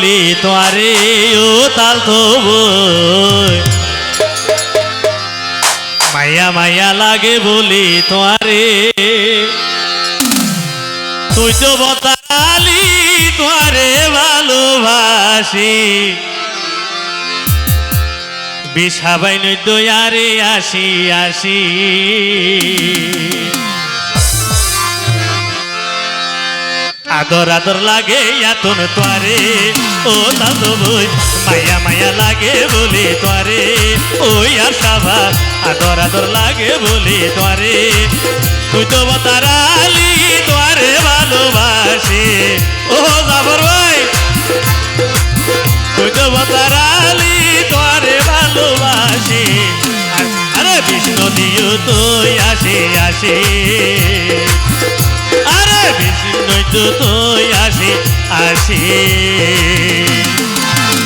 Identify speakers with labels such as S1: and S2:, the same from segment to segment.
S1: বলি তোয়ারে ও তাল তো বই। মায়া মায়া লাগে বলি তোয়ারে তুই তো বতালি তোয়ারে ভালোবাসি। বিষাবাই নৈদ্য আরে আসি আসি। আদর আদর লাগে এতন তোয়ারে। ও দাদু বই মায়া মায়া লাগে বলি তোয়ারে। ওই আশাভা আদর আদর লাগে বলি তোয়ারে। তুই তো বতারালি তোয়ারে ভালোবাসি। ও জাবর ভাই, তুই তো বতারালি তোয়ারে ভালোবাসি। আরে বিষ্ণু দিও তুই আসি আসি। বিষ্ণু তো আসি আসি। তাল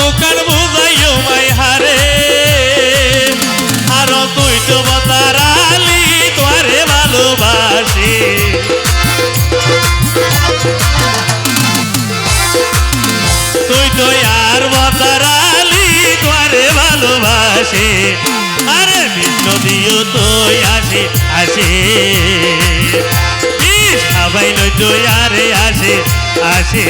S1: দোকান বুঝাইও মাই হারে। আর তুই তো বতারালি তোরে ভালোবাসি। তুই তো আর বতারালি তোরে ভালোবাসি। আরে বিষ্ণু দিও তুই আসি আসি। সবাই নই তুই আরে আসি আসি।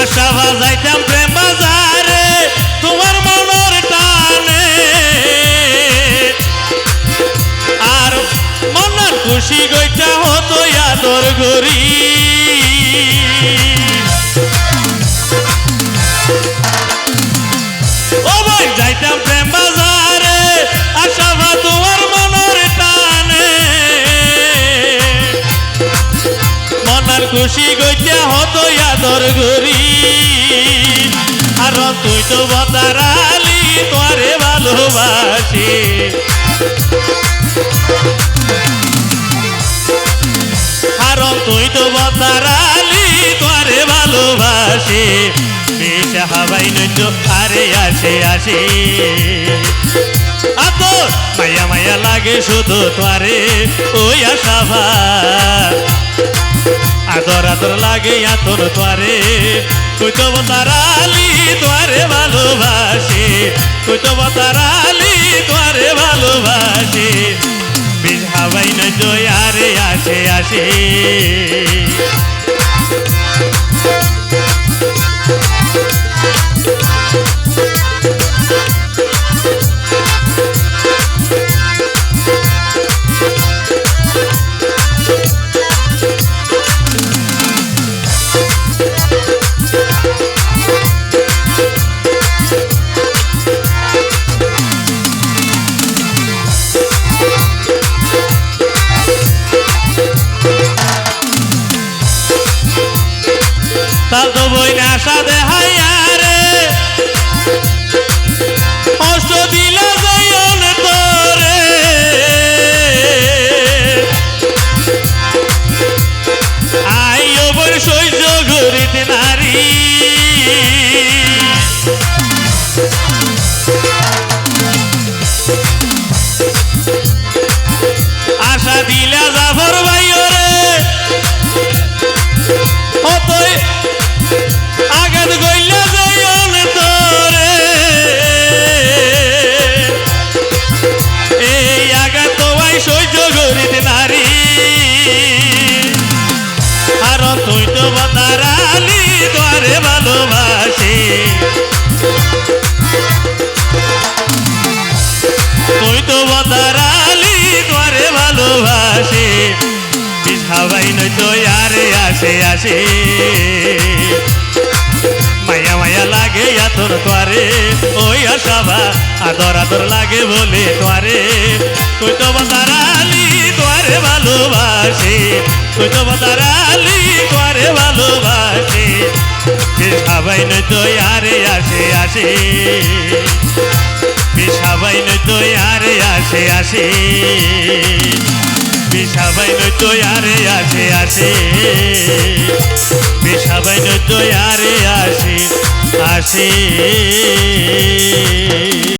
S1: আশা বাজাইতাম প্রেম বাজারে তোমার মনের টানে। আর মনের খুশি গইটা হতো আদর গরি তুই আলী তোরে ভালোবাসি। আর তুই তো বতারালি তোরে ভালোবাসি। বেশ হাবাই নৈন্য আরে আসে আসে। মায়া মায়া লাগে শুধু তোরে ওই আশাভা আদর আদর লাগে আতর তোরে তুই তো বতারালি তোরে ভালোবাসি তুই তো বতারালি তোরে ভালোবাসি। বিষ হাবাই না জয়ারে আসে আসে। বই আশা দেহাইয়া রে। কষ্ট দিলে যাইন তোরে আইও বই সহ্য ঘুরিত নারী। আশা দিলা জাফর নই তো আরে আসে আসে। মায়া মায়া লাগে তোর তোয়ারে, ওই আশাবা আদর আদর লাগে বলে তোয়ারে। তুই তো বদারালি তোরে ভালোবাসি, তুই তো বদারালি তোরে ভালোবাসি। নই তো আরে আসে আসে। পিছাবাই নই তো আরে আসে আসে। পিছাবাই নই তো আরে আসে আসে। পিছাবাই নই তো আরে আসে আসে।